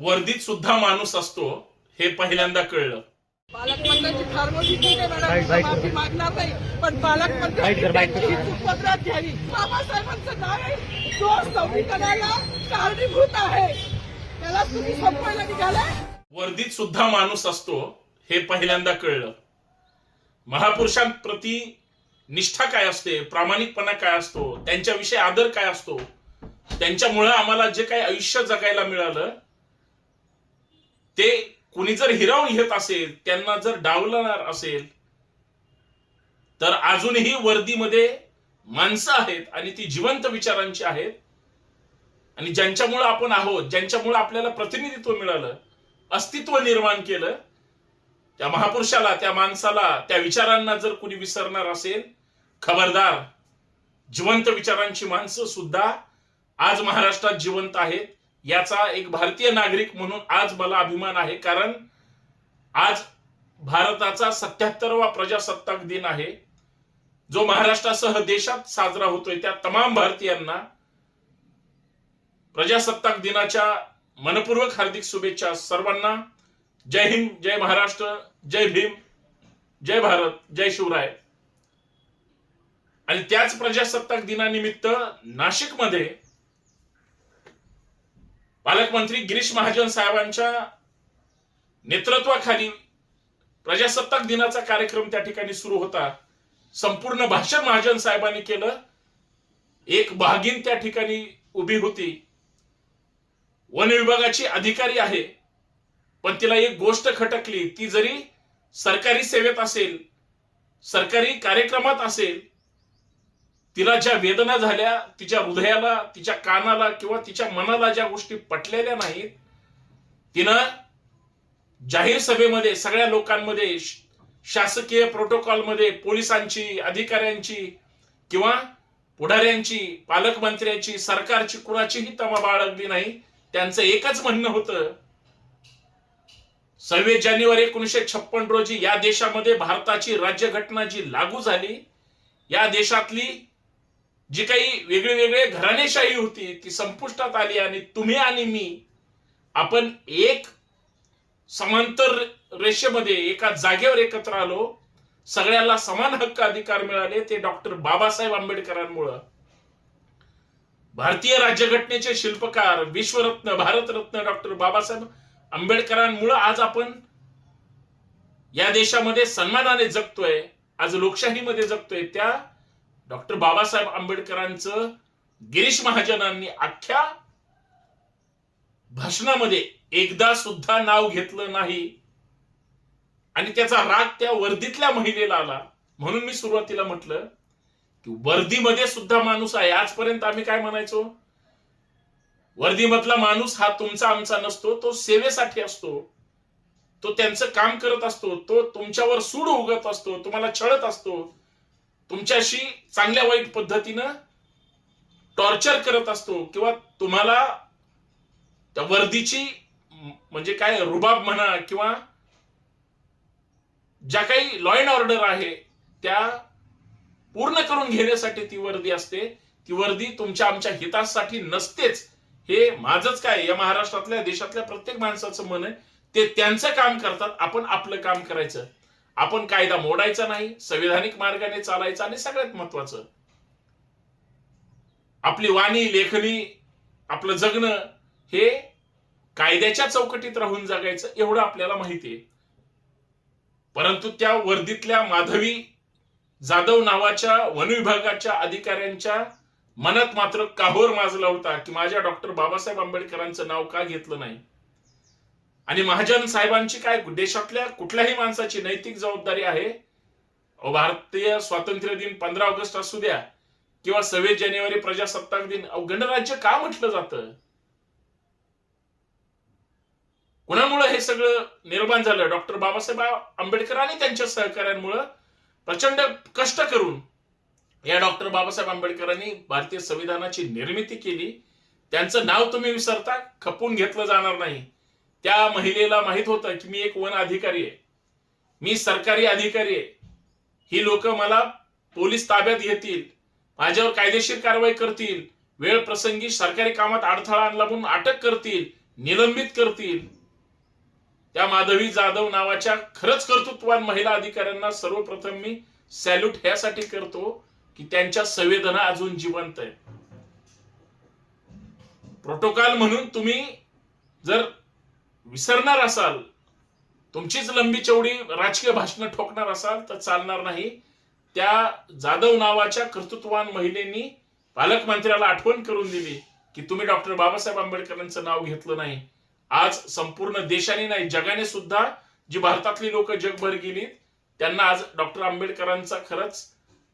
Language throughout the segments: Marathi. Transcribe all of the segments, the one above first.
वर्दीत सुद्धा माणूस असतो हे पहिल्यांदा कळलं. पालकमंत्र्यांची फार मोठी चूक आहे मॅडम माफी मागणार नाही पण पालकमंत्र्यांची त्यांची सुपत्रात घ्यावी. बाबासाहेबांचं नाव आहे तो संविधानाला कारणीभूत आहे. त्याला तुम्ही संपवायला निघालाय वर्दीत सुद्धा माणूस असतो हे पहिल्यांदा कळलं. महापुरुषांप्रती निष्ठा काय असते प्रामाणिकपणा काय असतो त्यांच्याविषयी आदर काय असतो त्यांच्यामुळं आम्हाला जे काही आयुष्य जगायला मिळालं ते कुणी जर हिरावून घेत असेल त्यांना जर डावलणार असेल तर अजूनही वर्दीमध्ये माणसं आहेत आणि ती जिवंत विचारांची आहेत. आणि ज्यांच्यामुळं आपण आहोत ज्यांच्यामुळं आपल्याला प्रतिनिधित्व मिळालं अस्तित्व निर्माण केलं त्या महापुरुषाला त्या माणसाला त्या विचारांना जर कुणी विसरणार असेल खबरदार जिवंत विचारांची माणसं सुद्धा आज महाराष्ट्रात जिवंत आहेत. याचा एक भारतीय नागरिक म्हणून आज मला अभिमान आहे कारण आज भारताचा सत्याहत्तरवा प्रजासत्ताक दिन आहे जो महाराष्ट्रासह देशात साजरा होतोय. त्या तमाम भारतीयांना प्रजासत्ताक दिनाच्या मनपूर्वक हार्दिक शुभेच्छा सर्वांना. जय हिंद जय महाराष्ट्र जय भीम जय भारत जय शिवराय. आणि त्याच प्रजासत्ताक दिनानिमित्त नाशिकमध्ये पालकमंत्री गिरीश महाजन साहेबांच्या नेतृत्वाखाली प्रजासत्ताक दिनाचा कार्यक्रम त्या ठिकाणी सुरू होता. संपूर्ण भाषण महाजन साहेबांनी केलं. एक भागिन त्या ठिकाणी उभी होती. वन विभागाची अधिकारी आहे पण तिला एक गोष्ट खटकली. ती जरी सरकारी सेवेत असेल सरकारी कार्यक्रमात असेल तिला ज्या वेदना झाल्या तिच्या हृदयाला तिच्या कानाला किंवा तिच्या मनाला ज्या गोष्टी पटलेल्या नाहीत तिनं जाहीर सभेमध्ये सगळ्या लोकांमध्ये शासकीय प्रोटोकॉलमध्ये पोलिसांची अधिकाऱ्यांची किंवा पुढाऱ्यांची पालकमंत्र्यांची सरकारची कुणाचीही तमा बाळगली नाही. त्यांचं एकच म्हणणं होतं सव्वीस जानेवारी एकोणीसशे छप्पन रोजी या देशामध्ये भारताची राज्यघटना जी लागू झाली या देशातली जी काही वेगळे वेगळे घराणेशाही होती ती संपुष्टात आली आणि तुम्ही आणि मी आपण एक समांतर रेषेमध्ये एका जागेवर एकत्र आलो सगळ्याला समान हक्क अधिकार मिळाले ते डॉक्टर बाबासाहेब आंबेडकरांमुळं. भारतीय राज्यघटनेचे शिल्पकार विश्वरत्न भारतरत्न डॉक्टर बाबासाहेब आंबेडकरांमुळं आज आपण या देशामध्ये सन्मानाने जगतोय आज लोकशाहीमध्ये जगतोय त्या डॉक्टर बाबासाहेब आंबेडकरांचं गिरीश महाजनांनी अख्ख्या भाषणामध्ये एकदा सुद्धा नाव घेतलं नाही. आणि त्याचा राग त्या वर्दीतल्या महिलेला आला. म्हणून मी सुरुवातीला म्हटलं की वर्दीमध्ये सुद्धा माणूस आहे. आजपर्यंत आम्ही काय म्हणायचो? वर्दीमधला माणूस हा तुमचा आमचा नसतो तो सेवेसाठी असतो. तो त्यांचं काम करत असतो तो तुमच्यावर सूड उगत असतो तुम्हाला छळत असतो. तुमच्याशी चांगल्या वाईट पद्धतीनं टॉर्चर करत असतो किंवा तुम्हाला त्या वर्दीची म्हणजे काय रुबाब म्हणा किंवा ज्या काही लॉ अँड ऑर्डर आहे त्या पूर्ण करून घेण्यासाठी ती वर्दी असते. ती वर्दी तुमच्या आमच्या हितासाठी नसतेच. हे माझंच काय या महाराष्ट्रातल्या देशातल्या प्रत्येक माणसाचं मन आहे. ते त्यांचं काम करतात आपण आपलं काम करायचं. आपण कायदा मोडायचा नाही संविधानिक मार्गाने चालायचा आणि सगळ्यात महत्वाचं आपली वाणी लेखणी आपलं जगणं हे कायद्याच्या चौकटीत राहून जगायचं एवढं आपल्याला माहिती आहे. परंतु त्या वर्दीतल्या माधवी जाधव नावाच्या वन विभागाच्या अधिकाऱ्यांच्या मनात मात्र काहोर माजला होता की माझ्या डॉक्टर बाबासाहेब आंबेडकरांचं नाव का घेतलं नाही? आणि महाजन साहेबांची काय देशातल्या कुठल्याही माणसाची नैतिक जबाबदारी आहे? भारतीय स्वातंत्र्य दिन पंधरा ऑगस्ट असू द्या किंवा सव्वीस जानेवारी प्रजासत्ताक दिन गणराज्य का म्हटलं जातं? कुणामुळे हे सगळं निर्माण झालं? डॉक्टर बाबासाहेब आंबेडकर आणि त्यांच्या सहकाऱ्यांमुळं प्रचंड कष्ट करून या डॉक्टर बाबासाहेब आंबेडकरांनी भारतीय संविधानाची निर्मिती केली. त्यांचं नाव तुम्ही विसरता खपून घेतलं जाणार नाही. त्या महिलेला माहीत होतं की मी एक वन अधिकारी आहे. मी सरकारी अधिकारी आहे. ही लोक मला पोलीस ताब्यात घेतील माझ्यावर कायदेशीर कारवाई करतील वेळ प्रसंगी सरकारी कामात अडथळा आणला म्हणून अटक करतील निलंबित करतील. त्या माधवी जाधव नावाच्या खरंच कर्तृत्वान महिला अधिकाऱ्यांना सर्वप्रथम मी सॅल्यूट ह्यासाठी करतो की त्यांच्या संवेदना अजून जिवंत आहे प्रोटोकॉल म्हणून तुम्ही जर विसरणार असाल तुमचीच लंबी चौडी राजकीय भाषणं ठोकणार असाल तर चालणार नाही. त्या जाधव नावाच्या कर्तृत्वान महिलेनी पालकमंत्र्याला आठवण करून दिली की तुम्ही डॉक्टर बाबासाहेब आंबेडकरांचं नाव घेतलं नाही. आज संपूर्ण देशाने नाही जगाने सुद्धा जी भारतातली लोक जगभर गेली त्यांना आज डॉक्टर आंबेडकरांचा खरंच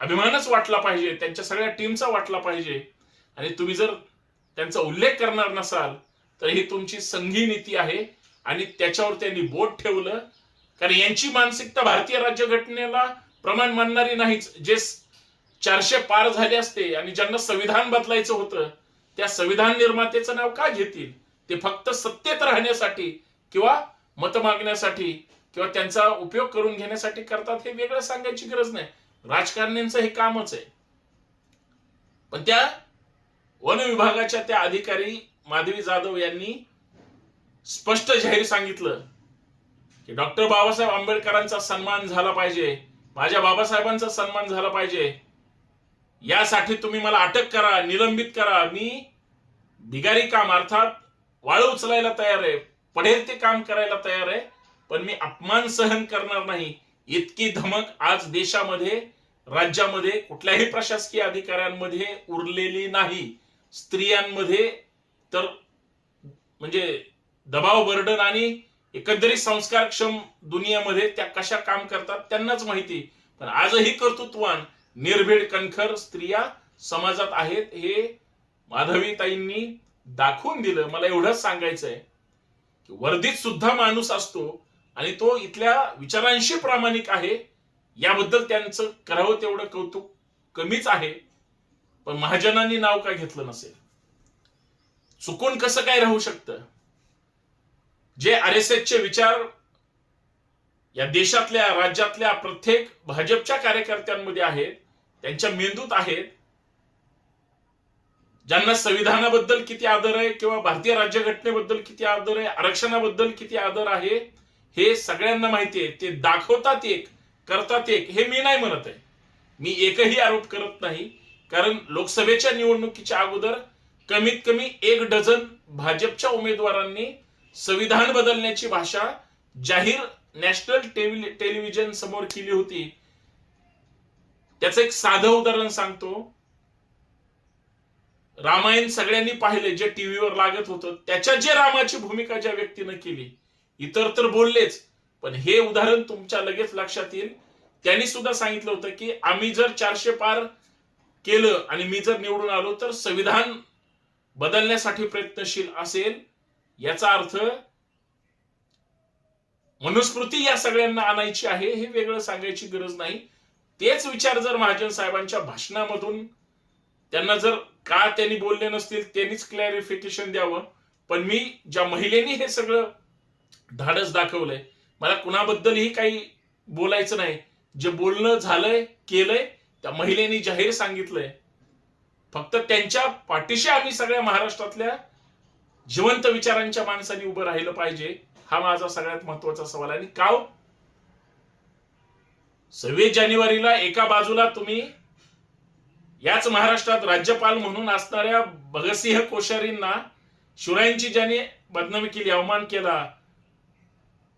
अभिमानच वाटला पाहिजे त्यांच्या सगळ्या टीमचा वाटला पाहिजे. आणि तुम्ही जर त्यांचा उल्लेख करणार नसाल तर ही तुमची संघी नीती आहे. आणि त्याच्यावर त्यांनी बोट ठेवलं. कारण यांची मानसिकता भारतीय राज्यघटनेला प्रमाण मानणारी नाहीच. जे चारशे पार झाले असते आणि ज्यांना संविधान बदलायचं होतं त्या संविधान निर्मात्याचं नाव का घेतील? ते फक्त सत्तेत राहण्यासाठी किंवा मत मागण्यासाठी किंवा त्यांचा उपयोग करून घेण्यासाठी करतात हे वेगळं सांगायची गरज नाही. राजकारण्यांचं हे कामच आहे. पण त्या वन विभागाच्या त्या अधिकारी माधवी जाधव यांनी स्पष्ट जाहीर सांगितलं की डॉक्टर बाबासाहेब आंबेडकरांचा सन्मान झाला पाहिजे माझ्या बाबासाहेबांचा सन्मान झाला पाहिजे. यासाठी तुम्ही मला अटक करा निलंबित करा. मी बिगारी काम अर्थात वाळू उचलायला तयार आहे पडेल ते काम करायला तयार आहे पण मी अपमान सहन करणार नाही. इतकी धमक आज देशामध्ये राज्यामध्ये कुठल्याही प्रशासकीय अधिकाऱ्यांमध्ये उरलेली नाही. स्त्रियांमध्ये तर म्हणजे दबाव बर्डन आणि एकंदरीत संस्कारक्षम दुनियामध्ये त्या कशा काम करतात त्यांनाच माहिती. पण आजही कर्तृत्वान निर्भीड कणखर स्त्रिया समाजात आहेत हे माधवीताईंनी दाखवून दिलं. मला एवढंच सांगायचं आहे की वर्दीत सुद्धा माणूस असतो आणि तो इथल्या विचारांशी प्रामाणिक आहे. याबद्दल त्यांचं करावं तेवढं कौतुक कमीच आहे. पण महाजनांनी नाव का घेतलं नसेल? चुकून कसं काय राहू शकतं? जे आर एस एसचे विचार या देशातल्या राज्यातल्या प्रत्येक भाजपच्या कार्यकर्त्यांमध्ये आहेत त्यांच्या मेंदूत आहेत ज्यांना संविधानाबद्दल किती आदर आहे किंवा भारतीय राज्यघटनेबद्दल किती आदर आहे आरक्षणाबद्दल किती आदर आहे हे सगळ्यांना माहिती आहे. ते दाखवतात एक करतात एक हे मी नाही म्हणत आहे. मी एकही आरोप करत नाही. कारण लोकसभेच्या निवडणुकीच्या अगोदर कमीत कमी एक डझन भाजपच्या उमेदवारांनी संविधान बदलण्याची भाषा जाहीर नॅशनल टेलिव्हिजन समोर केली होती. त्याचं एक साधं उदाहरण सांगतो. रामायण सगळ्यांनी पाहिले जे टीव्हीवर लागत होतं. त्याच्या जे रामाची भूमिका ज्या व्यक्तीनं केली इतर तर बोललेच. पण हे उदाहरण तुमच्या लगेच लक्षात येईल. त्यांनी सुद्धा सांगितलं होतं की आम्ही जर चारशे पार केलं आणि मी जर निवडून आलो तर संविधान बदलण्यासाठी प्रयत्नशील असेल याचा अर्थ मनुस्मृती या सगळ्यांना आणायची आहे हे वेगळं सांगायची गरज नाही. तेच विचार जर महाजन साहेबांच्या भाषणामधून त्यांना जर का त्यांनी बोलले नसतील त्यांनीच क्लॅरिफिकेशन द्यावं. पण मी ज्या महिलेनी हे सगळं धाडस दाखवलंय मला कुणाबद्दलही काही बोलायचं नाही. जे बोलणं झालंय केलंय त्या महिलेनी जाहीर सांगितलंय. फक्त त्यांच्या पाठीशी आम्ही सगळ्या महाराष्ट्रातल्या जिवंत विचारांच्या माणसांनी उभं राहिलं पाहिजे हा माझा सगळ्यात महत्त्वाचा सवाल आहे आणि का हो? सव्वीस जानेवारीला एका बाजूला तुम्ही याच महाराष्ट्रात राज्यपाल म्हणून असणाऱ्या भगतसिंह कोश्यारींना शिवरायांची ज्याने बदनामी केली अवमान केला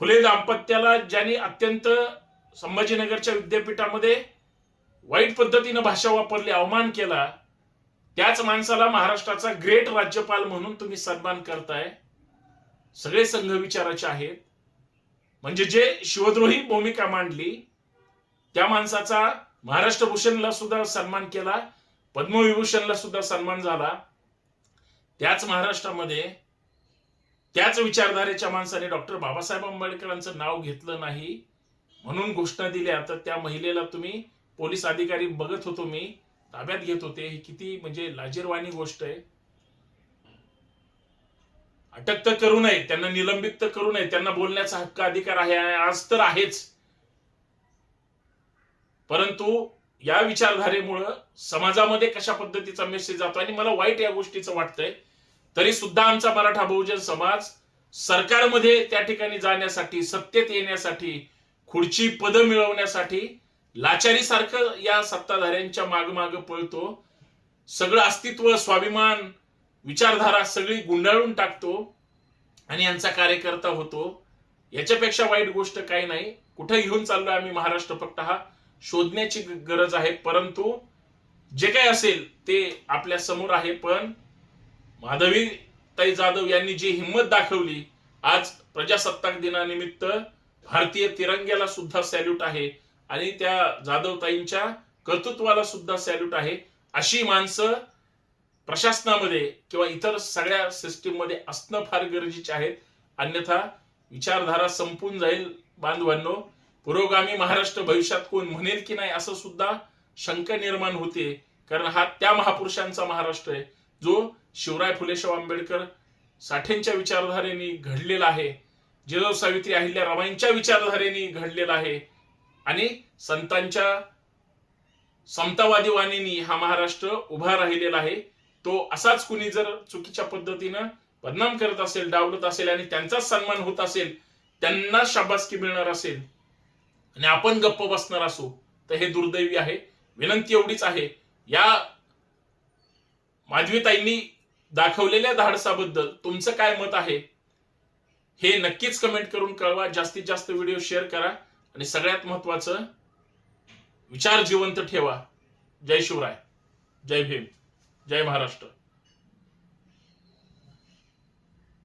फुले दाम्पत्याला ज्यांनी अत्यंत संभाजीनगरच्या विद्यापीठामध्ये वाईट पद्धतीनं भाषा वापरली अवमान केला त्याच माणसाला महाराष्ट्राचा ग्रेट राज्यपाल म्हणून तुम्ही सन्मान करताय. सगळे संघ विचाराचे आहेत. म्हणजे जे शिवद्रोही भूमिका मांडली त्या माणसाचा महाराष्ट्र भूषणला सुद्धा सन्मान केला पद्मविभूषणला सुद्धा सन्मान झाला. त्याच महाराष्ट्रामध्ये त्याच विचारधारेच्या माणसाने डॉक्टर बाबासाहेब आंबेडकरांचं नाव घेतलं नाही म्हणून घोषणा दिल्या. तर त्या महिलेला तुम्ही पोलीस अधिकारी बघत होतो मी. ताब्यात घेत होते. ही किती म्हणजे लाजीरवाणी गोष्ट आहे. अटक तर करू नये. त्यांना निलंबित तर करू नये. त्यांना बोलण्याचा हक्क अधिकार आहे. आज तर आहेच. परंतु या विचारधारेमुळं समाजामध्ये कशा पद्धतीचा मेसेज जातो? आणि मला वाईट या गोष्टीचं वाटतंय. तरी सुद्धा आमचा मराठा बहुजन समाज सरकारमध्ये त्या ठिकाणी जाण्यासाठी सत्तेत येण्यासाठी खुर्ची पद मिळवण्यासाठी लाचारी सारखं या सत्ताधाऱ्यांच्या माग माग पळतो. सगळं अस्तित्व स्वाभिमान विचारधारा सगळी गुंडाळून टाकतो आणि यांचा कार्यकर्ता होतो. याच्यापेक्षा वाईट गोष्ट काही नाही. कुठे घेऊन चाललोय आम्ही महाराष्ट्र फक्त हा? शोधण्याची गरज आहे. परंतु जे काही असेल ते आपल्यासमोर आहे. पण माधवी ताई जाधव यांनी जी हिंमत दाखवली आज प्रजासत्ताक दिनानिमित्त भारतीय तिरंग्याला सुद्धा सॅल्यूट आहे. आणि त्या जाधवताईंच्या कर्तृत्वाला सुद्धा सॅल्यूट आहे. अशी माणसं प्रशासनामध्ये किंवा इतर सगळ्या सिस्टीममध्ये असणं फार गरजेचे आहेत अन्यथा विचारधारा संपून जाईल बांधवांनो. पुरोगामी महाराष्ट्र भविष्यात कोण म्हणेल की नाही असं सुद्धा शंका निर्माण होते. कारण हा त्या महापुरुषांचा महाराष्ट्र आहे जो शिवराय फुलेशाव आंबेडकर साठेंच्या विचारधारेने घडलेला आहे. जिजाऊ सावित्री अहिल्या रमाईंच्या विचारधारेने घडलेला आहे. आणि संतांच्या समतावादी वाणीनी हा महाराष्ट्र उभा राहिलेला आहे. तो असाच कुणी जर चुकीच्या पद्धतीनं बदनाम करत असेल डावलत असेल आणि त्यांचाच सन्मान होत असेल त्यांना शाबासकी मिळणार असेल आणि आपण गप्प बसणार असू तर हे दुर्दैवी आहे. विनंती एवढीच आहे. या माधवीताईंनी दाखवलेल्या धाडसाबद्दल तुमचं काय मत आहे हे नक्कीच कमेंट करून कळवा. जास्तीत जास्त व्हिडिओ शेअर करा. आणि सगळ्यात महत्वाचं विचार जिवंत ठेवा. जय शिवराय. जय भीम. जय महाराष्ट्र.